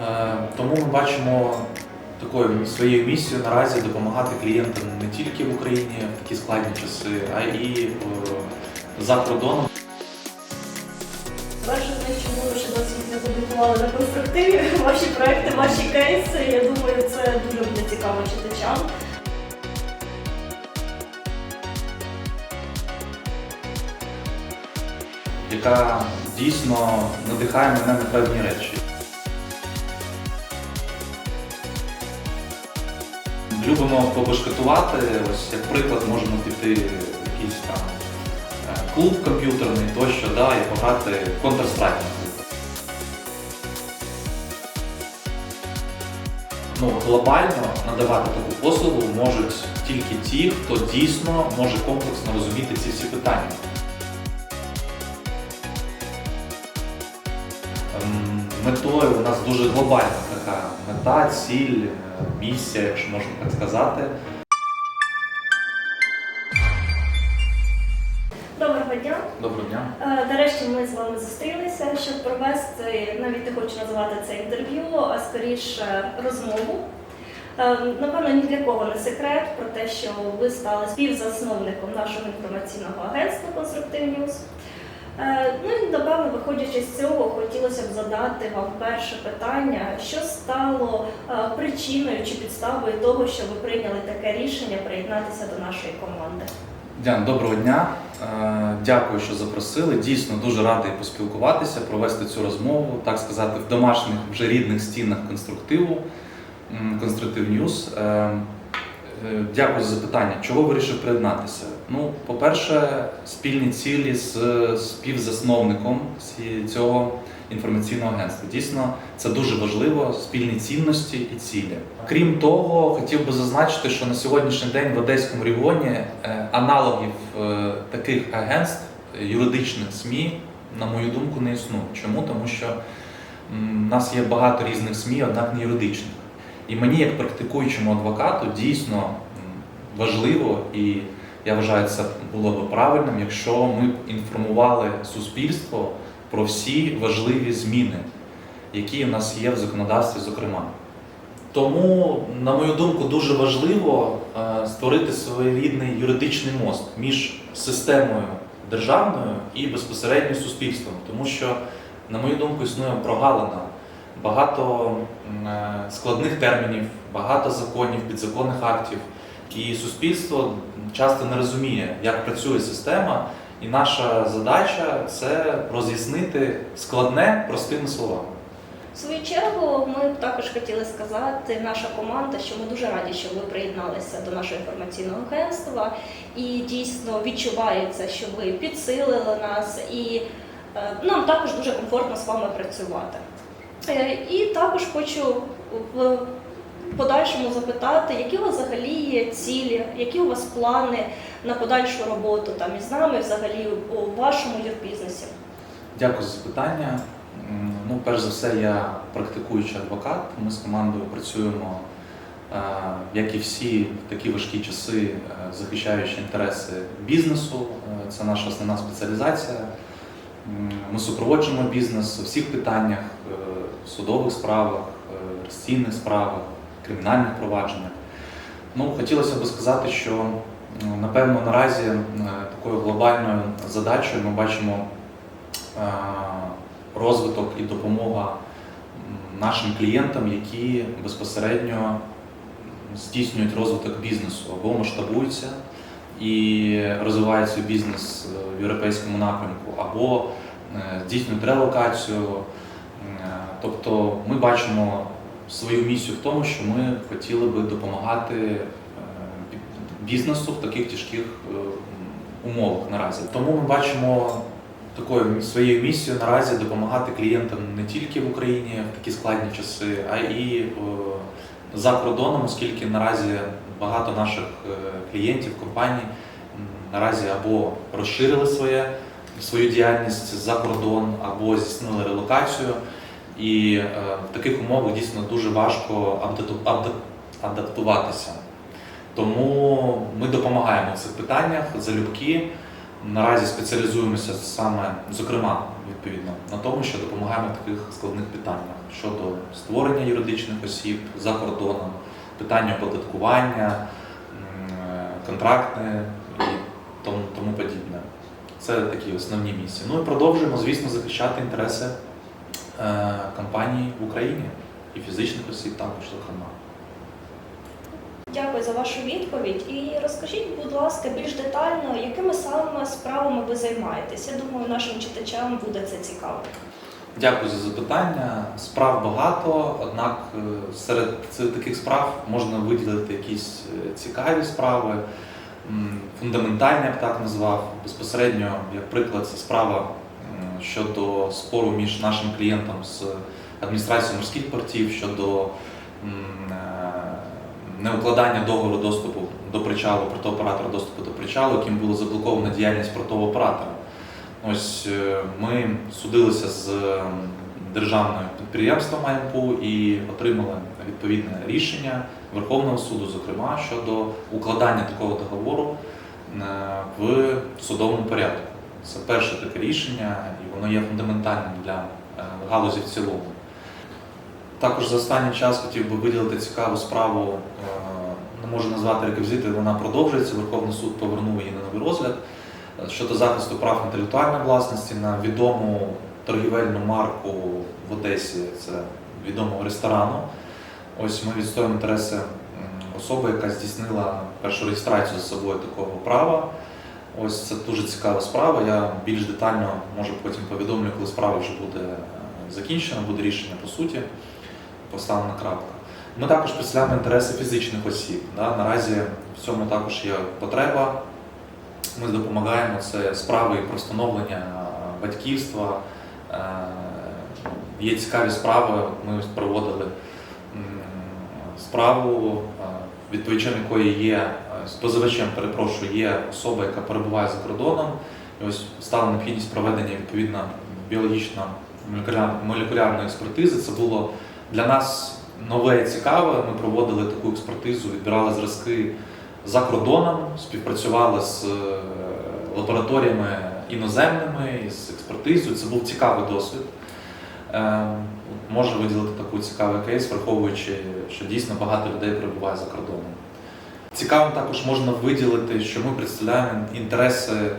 Е, Тому ми бачимо такою своєю місією наразі допомагати клієнтам не тільки в Україні в такі складні часи, а і е, за кордоном. Перше чому ви ще досі не опублікували на конструктиві ваші проекти, ваші кейси. Я думаю, це дуже буде цікаво читачам. яка дійсно надихає мене на певні речі. Любимо побашкетувати. Ось як приклад можемо піти в якийсь там е, клуб комп'ютерний тощо, да, і пограти Counter-Strike. Ну, глобально надавати таку послугу можуть тільки ті, хто дійсно може комплексно розуміти ці всі питання. Ем, Метою у нас дуже глобальна така мета, ціль, е, місія, якщо можна так сказати. Доброго дня. Доброго дня. Е, Нарешті ми з вами зустрілися, щоб провести, навіть не хочу називати це інтерв'ю, а скоріше розмову. Е, Напевно, ні для кого не секрет про те, що ви стали співзасновником нашого інформаційного агентства Конструктив Ньюз. Е, Ну і напевно, виходячи з цього, хотілося б задати вам перше питання, що стало е, причиною чи підставою того, що ви прийняли таке рішення приєднатися до нашої команди. Діан, доброго дня. Е, Дякую, що запросили. Дійсно дуже радий поспілкуватися, провести цю розмову, так сказати, в домашніх вже рідних стінах конструктиву, Конструктив Ньюз. Е, Дякую за запитання. Чого вирішив приєднатися? Ну, по-перше, спільні цілі з співзасновником цього інформаційного агентства. Дійсно, це дуже важливо, спільні цінності і цілі. Крім того, хотів би зазначити, що на сьогоднішній день в Одеському регіоні е, аналогів е, таких агентств юридичних СМІ, на мою думку, не існує. Чому? Тому що в нас є багато різних СМІ, однак не юридичних. І мені, як практикуючому адвокату, дійсно важливо і я вважаю, це було б правильним, якщо ми б інформували суспільство про всі важливі зміни, які у нас є в законодавстві, зокрема. Тому, на мою думку, дуже важливо е, створити своєрідний юридичний мост між системою державною і безпосередньо суспільством, тому що, на мою думку, існує прогалина. Багато е, складних термінів, багато законів, підзаконних актів, і суспільство часто не розуміє, як працює система, і наша задача це роз'яснити складне простими словами. В свою чергу, ми б також хотіли сказати, наша команда, що ми дуже раді, що ви приєдналися до нашого інформаційного агентства, і дійсно відчувається, що ви підсилили нас, і е, нам також дуже комфортно з вами працювати. Е, І також хочу в подальшому запитати, які у вас взагалі є цілі, які у вас плани на подальшу роботу там із нами, взагалі у вашому юрбізнесі. Дякую за запитання. Ну, перш за все, я практикуючий адвокат. Ми з командою працюємо, е, як і всі, в такі важкі часи, е, захищаючи інтереси бізнесу. Це наша основна спеціалізація. Ми супроводжуємо бізнес у всіх питаннях, е, судових справах, е, реєстраційних справах, кримінальних провадженнях. Ну, хотілося б сказати, що напевно наразі е, такою глобальною задачею ми бачимо розвиток і допомога нашим клієнтам, які безпосередньо здійснюють розвиток бізнесу або масштабуються і розвивають свій бізнес е, в європейському напрямку, або е, здійснюють релокацію. Е, Тобто ми бачимо свою місію в тому, що ми хотіли би допомагати бізнесу в таких тяжких умовах наразі. Тому ми бачимо такою своєю місією наразі допомагати клієнтам не тільки в Україні в такі складні часи, а і за кордоном, оскільки наразі багато наших е, клієнтів, компаній наразі або розширили своє, свою діяльність за кордон, або здійснили релокацію. І е, в таких умовах дійсно дуже важко адапту- адаптуватися. Тому ми допомагаємо в цих питаннях залюбки. наразі спеціалізуємося саме, зокрема, відповідно, на тому, що допомагаємо в таких складних питаннях щодо створення юридичних осіб за кордоном, питання оподаткування, е, і тому, тому подібне. Це такі основні місії. Ну і продовжуємо, звісно, захищати інтереси е, компаній в Україні і фізичних осіб також, зокрема. Дякую за вашу відповідь. І розкажіть, будь ласка, більш детально, якими саме справами ви займаєтесь? Я думаю, нашим читачам буде це цікаво. Дякую за запитання. Справ багато, однак е, серед таких справ можна виділити якісь е, цікаві справи, фундаментальні, я б так назвав. Безпосередньо, як приклад, це справа щодо спору між нашим клієнтом з адміністрацією морських портів щодо е, неукладання договору доступу до причалу, портового оператора доступу до причалу, яким було заблоковано діяльність портового оператора. Ось е, ми судилися з державним підприємством АМПУ і отримали відповідне рішення Верховного суду, зокрема щодо укладання такого договору е, в судовому порядку. Це перше таке рішення, і воно є фундаментальним для е, галузі в цілому. Також за останній час хотів би виділити цікаву справу, не можу назвати реквізити, вона продовжується. Верховний суд повернув її на новий розгляд щодо захисту прав інтелектуальної власності на відому торгівельну марку в Одесі, це відомого ресторану. Ось ми відстоюємо інтереси особи, яка здійснила першу реєстрацію за собою такого права. Ось це дуже цікава справа. Я більш детально може потім повідомлю, коли справа вже буде е, закінчена, буде рішення по суті, поставлена крапка. Ми також представляємо інтереси фізичних осіб. Да? Наразі в цьому також є потреба. Ми допомагаємо це справи про встановлення е, батьківства. Е, Є цікаві справи. Ми проводили справу, е, відповідачем якої є позивачем, перепрошую, є особа, яка перебуває за кордоном. І ось стала необхідність проведення відповідно біологічно молекулярної експертизи. Це було для нас нове і цікаве. Ми проводили таку експертизу, відбирали зразки за кордоном, співпрацювали з е, лабораторіями іноземними, з експертизою. Це був цікавий досвід. Е, Можу виділити таку цікавий кейс, враховуючи, що дійсно багато людей перебуває за кордоном. Цікавим також можна виділити, що ми представляємо інтереси е,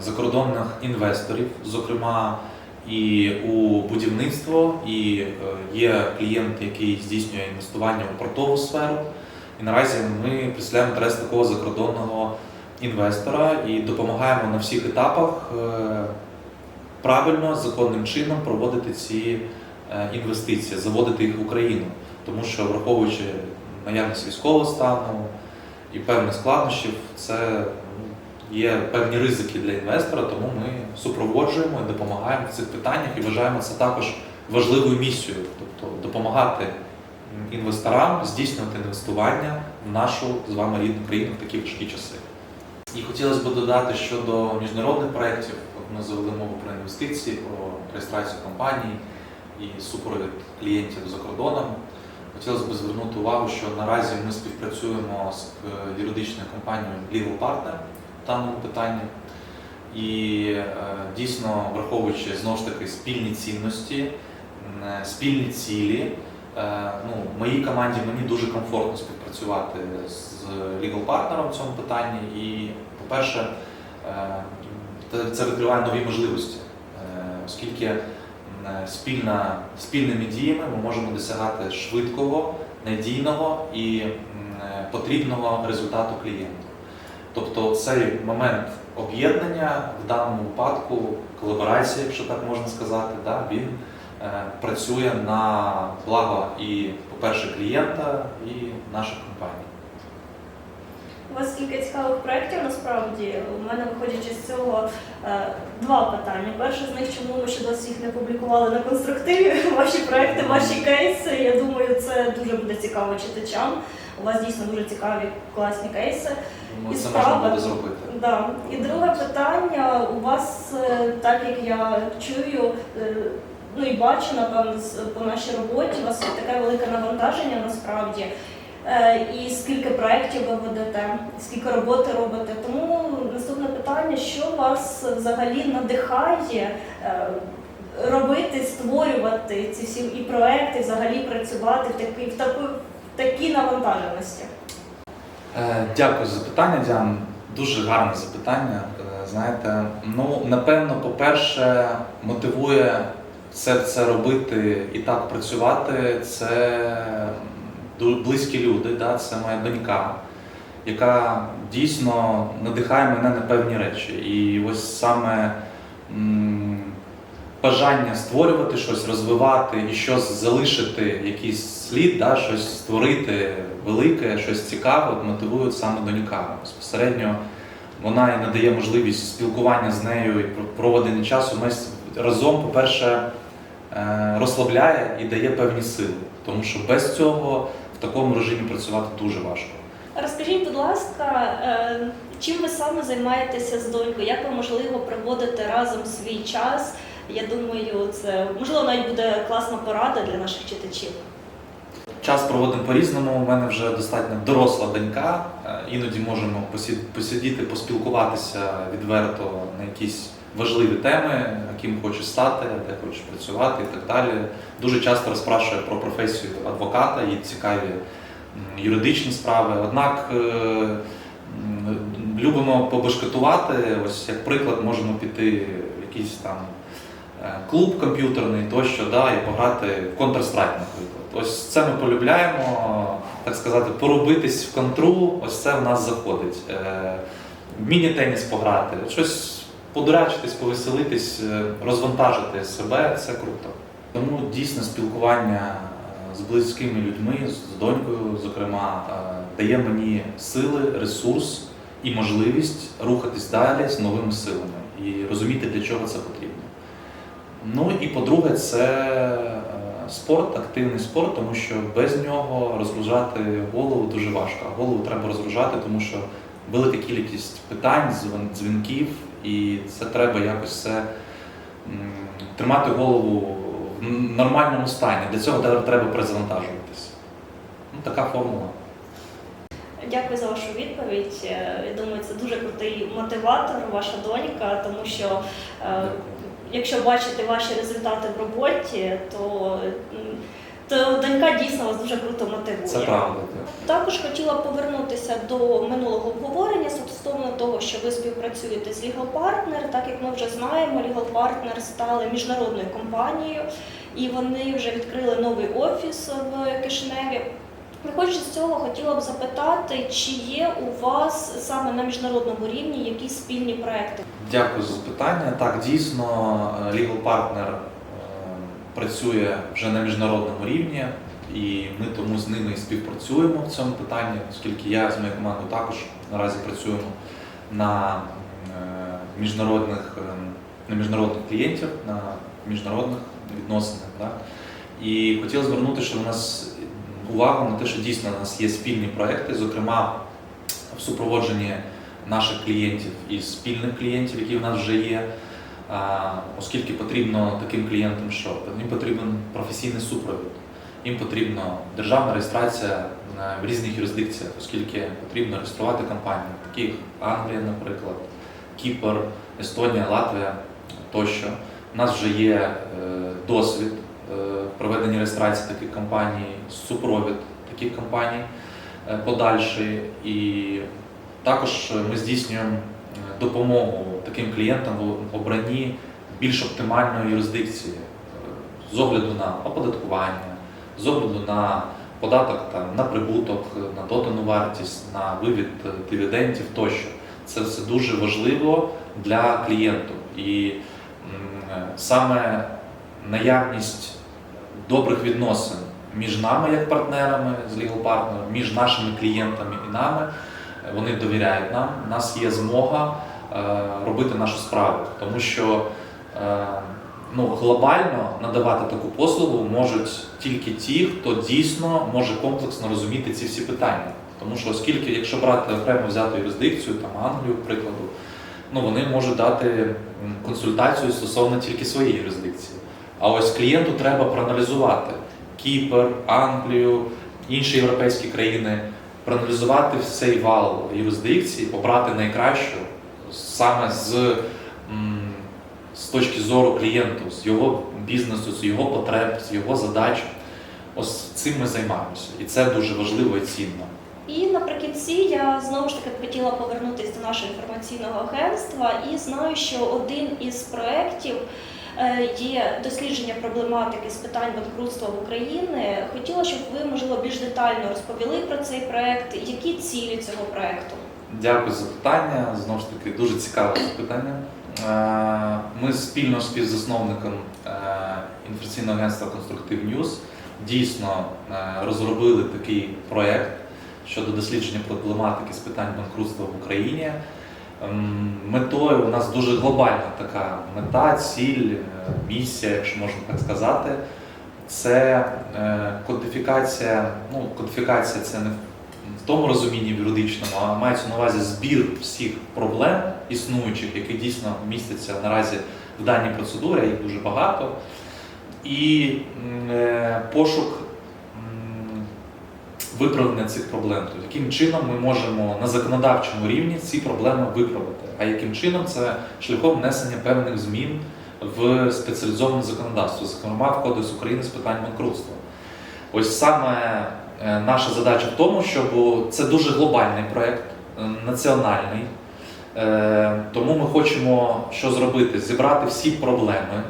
закордонних інвесторів, зокрема і у будівництво, і е, є клієнт, який здійснює інвестування у портову сферу. І наразі ми представляємо інтерес такого закордонного інвестора і допомагаємо на всіх етапах е, правильно, законним чином проводити ці е, інвестиції, заводити їх в Україну. Тому що, враховуючи наявність військового стану і певних складнощів, це ну, є певні ризики для інвестора, тому ми супроводжуємо і допомагаємо в цих питаннях і вважаємо це також важливою місією, тобто допомагати інвесторам здійснювати інвестування в нашу з вами рідну країну в такі важкі часи. І хотілося б додати щодо міжнародних проєктів. Ми завели мову про інвестиції, про реєстрацію компаній і супровід клієнтів за кордоном. Хотілося б звернути увагу, що наразі ми співпрацюємо з е, юридичною компанією Legal Partner в даному питанні. І е, дійсно, враховуючи знову ж таки спільні цінності, е, спільні цілі, ну, моїй команді мені дуже комфортно співпрацювати з legal партнером в цьому питанні. І, по-перше, е, це- відкриває нові можливості, е, оскільки е, спільна, спільними діями ми можемо досягати швидкого, надійного і е, потрібного результату клієнту. Тобто цей момент об'єднання в даному випадку, колаборація, якщо так можна сказати, да, він е, працює на благо і, по-перше, клієнта, і наших компаній. У вас кілька цікавих проєктів насправді. У мене виходячи з цього е, два питання. Перше з них, чому ми ще досі їх не публікували на конструктиві. Ваші проекти, ваші кейси. Я думаю, це дуже буде цікаво читачам. У вас дійсно дуже цікаві класні кейси. Думаю, І це справа. можна буде зробити. Да. І друге питання. У вас, е, так як я чую, е, ну і бачу напевно по нашій роботі, у вас таке велике навантаження насправді. е, і скільки проєктів ви ведете, скільки роботи робите. Тому наступне питання: що вас взагалі надихає е, робити, створювати ці всі і проекти, взагалі працювати в такій в таку в такій навантаженості? Е, Дякую за запитання, Діан. Дуже гарне запитання. Знаєте, ну напевно, по-перше, мотивує все це робити і так працювати. Це близькі люди, да? це моя донька, яка дійсно надихає мене на певні речі. І ось саме бажання створювати щось, розвивати і щось залишити, якийсь слід, да, щось створити велике, щось цікаве, от мотивують саме донька. Безпосередньо вона і надає можливість спілкування з нею і про- проведення часу. Ми разом, по-перше, розслабляє і дає певні сили, тому що без цього в такому режимі працювати дуже важко. Розкажіть, будь ласка, е, чим ви саме займаєтеся з донькою? Як ви можливо проводите разом свій час? Я думаю, це можливо навіть буде класна порада для наших читачів. Час проводимо по-різному. У мене вже достатньо доросла донька. Е, Іноді можемо посидіти, поспілкуватися відверто на якісь важливі теми, ким хочеш стати, де хочеш працювати і так далі. Дуже часто розпрашує про професію адвоката, їй цікаві юридичні справи. Однак е, любимо побешкетувати. Ось як приклад, можемо піти в якийсь там е, клуб комп'ютерний тощо, да, і пограти в Counter-Strike, наприклад. Ось це ми полюбляємо, так сказати, поробитись в контру, ось це в нас заходить. Е, Міні-теніс пограти, щось подурачитись, повеселитись, е, розвантажити себе це круто. Тому дійсно спілкування е, з близькими людьми, з донькою, зокрема, дає мені сили, ресурс і можливість рухатись далі з новими силами і розуміти, для чого це потрібно. Ну і по-друге, це е, спорт, активний спорт, тому що без нього розгружати голову дуже важко. Голову треба розгружати, тому що велика кількість питань, дзвінків, і це треба якось все тримати голову в нормальному стані. Для цього треба перезавантажуватися. Ну, така формула. Дякую за вашу відповідь. Е, Я думаю, це дуже крутий мотиватор, ваша донька, тому що е, якщо бачити ваші результати в роботі, то, то донька дійсно вас дуже круто мотивує. Це правда. Також хотіла повернутися до минулого обговорення стосовно того, що ви співпрацюєте з Legal Partner. Так як ми вже знаємо, Legal Partner стали міжнародною компанією, і вони вже відкрили новий офіс в Кишиневі. Виходячи з цього, хотіла б запитати, чи є у вас саме на міжнародному рівні якісь спільні проекти? Дякую за запитання. Так, дійсно, е, Legal Partner е, працює вже на міжнародному рівні, і ми тому з ними співпрацюємо в цьому питанні, оскільки я з моєю командою також наразі працюємо на е, міжнародних, е, на міжнародних клієнтів, на міжнародних відносинах. Так? І хотів звернути, що у нас увагу на те, що дійсно у нас є спільні проекти, зокрема в супроводженні наших клієнтів і спільних клієнтів, які в нас вже є. Оскільки потрібно таким клієнтам, що їм потрібен професійний супровід, їм потрібна державна реєстрація е, в різних юрисдикціях, оскільки потрібно реєструвати компанії, таких Англія, наприклад, Кіпр, Естонія, Латвія тощо. У нас вже є е, досвід е, проведення реєстрації таких компаній, супровід таких компаній подальший. І також ми здійснюємо допомогу таким клієнтам в обранні більш оптимальної юрисдикції е, з огляду на оподаткування, з огляду на податок там, на прибуток, на додану вартість, на вивід е, дивідендів тощо. Це все дуже важливо для клієнту. І е, саме наявність добрих відносин між нами як партнерами з Legal Partner, між нашими клієнтами і нами. Вони довіряють нам. У нас є змога е, робити нашу справу, тому що е, ну, глобально надавати таку послугу можуть тільки ті, хто дійсно може комплексно розуміти ці всі питання. Тому що, оскільки, якщо брати окремо взяту юрисдикцію, там Англію, прикладу, ну вони можуть дати консультацію стосовно тільки своєї юрисдикції. А ось клієнту треба проаналізувати Кіпр, Англію, інші європейські країни, проаналізувати цей вал юрисдикції, обрати найкращу саме з, з точки зору клієнту, з його бізнесу, з його потреб, з його задач. Ось цим ми займаємося, і це дуже важливо і цінно. І наприкінці я знову ж таки хотіла повернутися до нашого інформаційного агентства і знаю, що один із проєктів є дослідження проблематики з питань банкрутства в Україні. Хотіла, щоб ви можливо більш детально розповіли про цей проєкт, які цілі цього проєкту. Дякую за питання. Знову ж таки, дуже цікаве запитання. Е, Ми спільно з співзасновником е, інформаційного агентства Конструктив Ньюз дійсно е, розробили такий проєкт щодо дослідження проблематики з питань банкрутства в Україні. Ем, Метою у нас дуже глобальна така мета, ціль, е, місія, якщо можна так сказати. Це е, кодифікація. Ну, кодифікація це не в тому розумінні юридичному, а мається на увазі збір всіх проблем існуючих, які дійсно містяться наразі в даній процедурі, їх дуже багато. І е, пошук виправлення цих проблем. Тобто, яким чином ми можемо на законодавчому рівні ці проблеми виправити, а яким чином це шляхом внесення певних змін в спеціалізоване законодавство, зокрема в Кодекс України з питань банкрутства. Ось саме е, наша задача в тому, щоб це дуже глобальний проєкт, е, національний. Е, Тому ми хочемо що зробити? Зібрати всі проблеми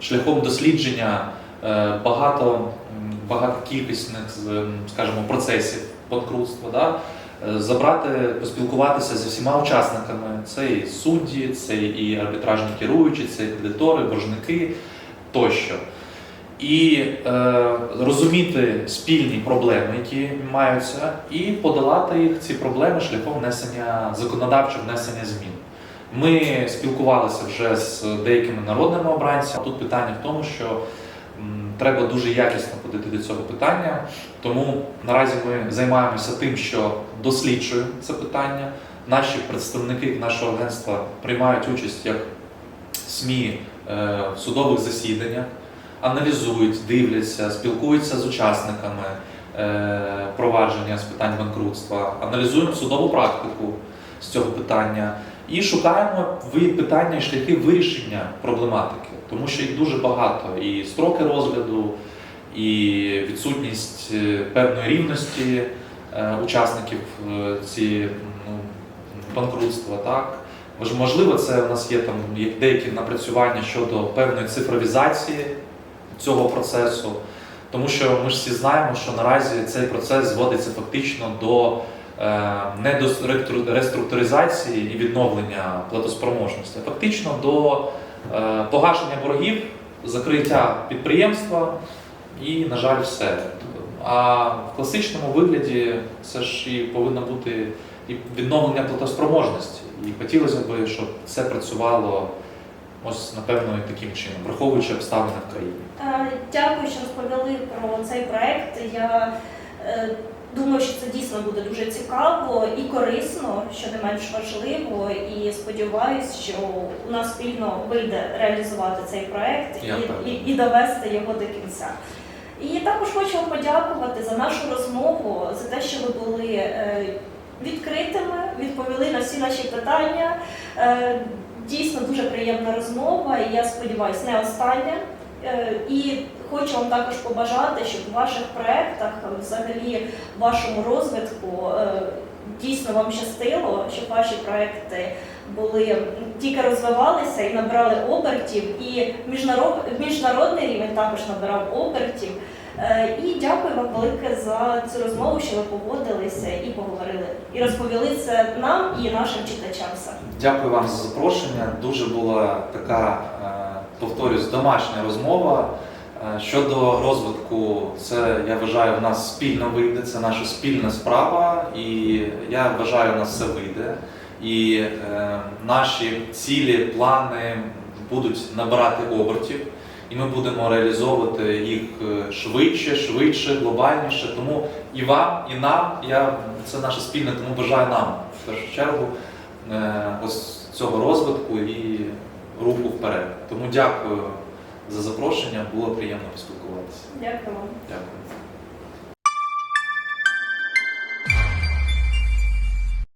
шляхом дослідження багато, багатокількісних, скажімо, процесів банкрутства. Да? Е, Забрати, поспілкуватися зі всіма учасниками. Це і судді, це і арбітражні керуючі, це і кредитори, боржники тощо і е, розуміти спільні проблеми, які маються, і подолати їх ці проблеми шляхом внесення законодавчого внесення змін. Ми спілкувалися вже з деякими народними обранцями. Тут питання в тому, що треба дуже якісно подійти до цього питання. Тому наразі ми займаємося тим, що досліджуємо це питання. Наші представники нашого агентства приймають участь як СМІ е, в судових засіданнях аналізують, дивляться, спілкуються з учасниками е, провадження з питань банкрутства, аналізуємо судову практику з цього питання і шукаємо питання і шляхи вирішення проблематики, тому що їх дуже багато. І строки розгляду, і відсутність е, певної рівності е, учасників е, ці ну, банкрутства. Так? Можливо, це у нас є там деякі напрацювання щодо певної цифровізації цього процесу, тому що ми ж всі знаємо, що наразі цей процес зводиться фактично до не до реструктуризації і відновлення платоспроможності, а фактично до е, погашення боргів, закриття підприємства і, на жаль, все. А в класичному вигляді це ж і повинно бути і відновлення платоспроможності. І хотілося б, щоб це працювало ось напевно і таким чином, враховуючи обставини в країні. Е, Дякую, що розповіли про цей проект. Я е, думаю, що це дійсно буде дуже цікаво і корисно, що не менш важливо. І сподіваюся, що у нас спільно вийде реалізувати цей проект і, і, і довести його до кінця. І також хочу вам подякувати за нашу розмову, за те, що ви були е, відкритими, відповіли на всі наші питання. Е, Дійсно дуже приємна розмова, і я сподіваюся, не остання. Е, І хочу вам також побажати, щоб в ваших проєктах, взагалі в вашому розвитку, е, дійсно вам щастило, щоб ваші проекти були тільки розвивалися і набирали обертів, і міжнарод, міжнародний рівень також набирав обертів. Е, І дякую вам велике за цю розмову, що ви погодилися і поговорили, і розповіли це нам і нашим читачам. саме. Дякую вам за запрошення. Дуже була така, е, повторюсь, домашня розмова. Е, Щодо розвитку, це я вважаю, у нас спільно вийде, це наша спільна справа, і я вважаю, у нас все вийде. І е, наші цілі, плани будуть набирати обертів, і ми будемо реалізовувати їх е, швидше, швидше, глобальніше. Тому і вам, і нам, я це наше спільне, тому бажаю нам в першу чергу е, ось цього розвитку і руху вперед. Тому дякую за запрошення, було приємно поспілкуватися. Дякую. Дякую.